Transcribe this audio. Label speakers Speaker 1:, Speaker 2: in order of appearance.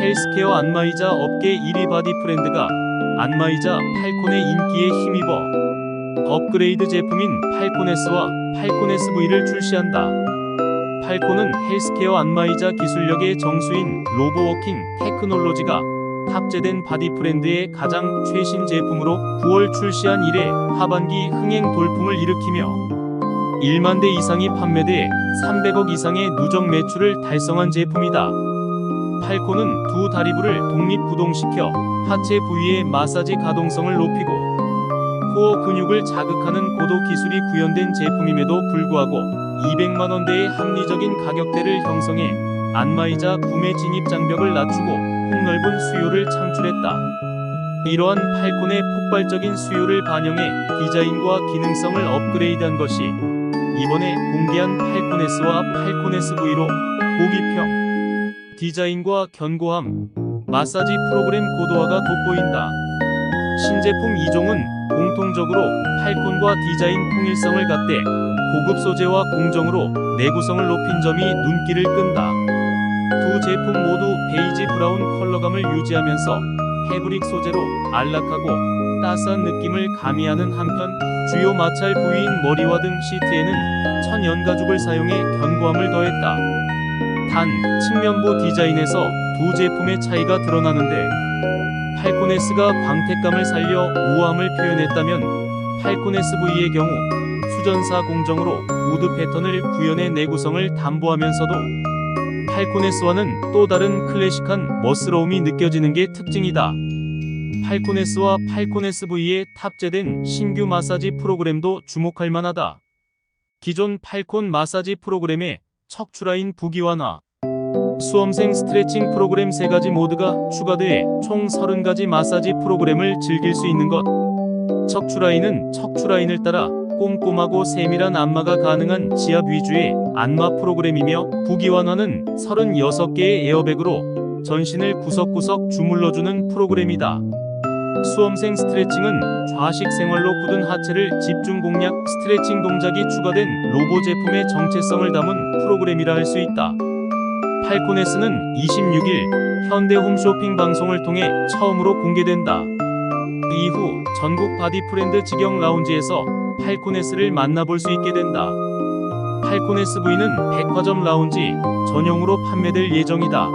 Speaker 1: 헬스케어 안마이자 업계 1위 바디 브랜드가 안마이자 팔콘의 인기에 힘입어 업그레이드 제품인 팔콘S와 팔콘S V를 출시한다. 팔콘은 헬스케어 안마이자 기술력의 정수인 로보워킹 테크놀로지가 탑재된 바디 브랜드의 가장 최신 제품으로 9월 출시한 이래 하반기 흥행 돌풍을 일으키며 1만 대 이상이 판매돼 300억 이상의 누적 매출을 달성한 제품이다. 팔콘은 두 다리부를 독립구동시켜 하체 부위의 마사지 가동성을 높이고 코어 근육을 자극하는 고도 기술이 구현된 제품임에도 불구하고 200만 원대의 합리적인 가격대를 형성해 안마이자 구매 진입 장벽을 낮추고 폭넓은 수요를 창출했다. 이러한 팔콘의 폭발적인 수요를 반영해 디자인과 기능성을 업그레이드한 것이 이번에 공개한 팔콘S와 팔콘S V로 보기평 디자인과 견고함, 마사지 프로그램 고도화가 돋보인다. 신제품 2종은 공통적으로 팔콘과 디자인 통일성을 갖대 고급 소재와 공정으로 내구성을 높인 점이 눈길을 끈다. 두 제품 모두 베이지 브라운 컬러감을 유지하면서 패브릭 소재로 안락하고 따스한 느낌을 가미하는 한편 주요 마찰 부위인 머리와 등 시트에는 천연 가죽을 사용해 견고함을 더했다. 단 측면부 디자인에서 두 제품의 차이가 드러나는데 팔코네스가 광택감을 살려 우아함을 표현했다면 팔코네스 V의 경우 수전사 공정으로 우드 패턴을 구현해 내구성을 담보하면서도 팔코네스와는 또 다른 클래식한 멋스러움이 느껴지는 게 특징이다. 팔코네스와 팔코네스 V에 탑재된 신규 마사지 프로그램도 주목할 만하다. 기존 팔콘 마사지 프로그램의 척추라인 부기 완화, 수험생 스트레칭 프로그램 3가지 모드가 추가돼 총 30가지 마사지 프로그램을 즐길 수 있는 것. 척추라인은 척추라인을 따라 꼼꼼하고 세밀한 안마가 가능한 지압 위주의 안마 프로그램이며 부기완화는 36개의 에어백으로 전신을 구석구석 주물러주는 프로그램이다. 수험생 스트레칭은 좌식 생활로 굳은 하체를 집중 공략 스트레칭 동작이 추가된 로보 제품의 정체성을 담은 프로그램이라 할 수 있다. 팔코네스는 26일 현대 홈쇼핑 방송을 통해 처음으로 공개된다. 이후 전국 바디 프렌드 직영 라운지에서 팔코네스를 만나볼 수 있게 된다. 팔코네스 V는 백화점 라운지 전용으로 판매될 예정이다.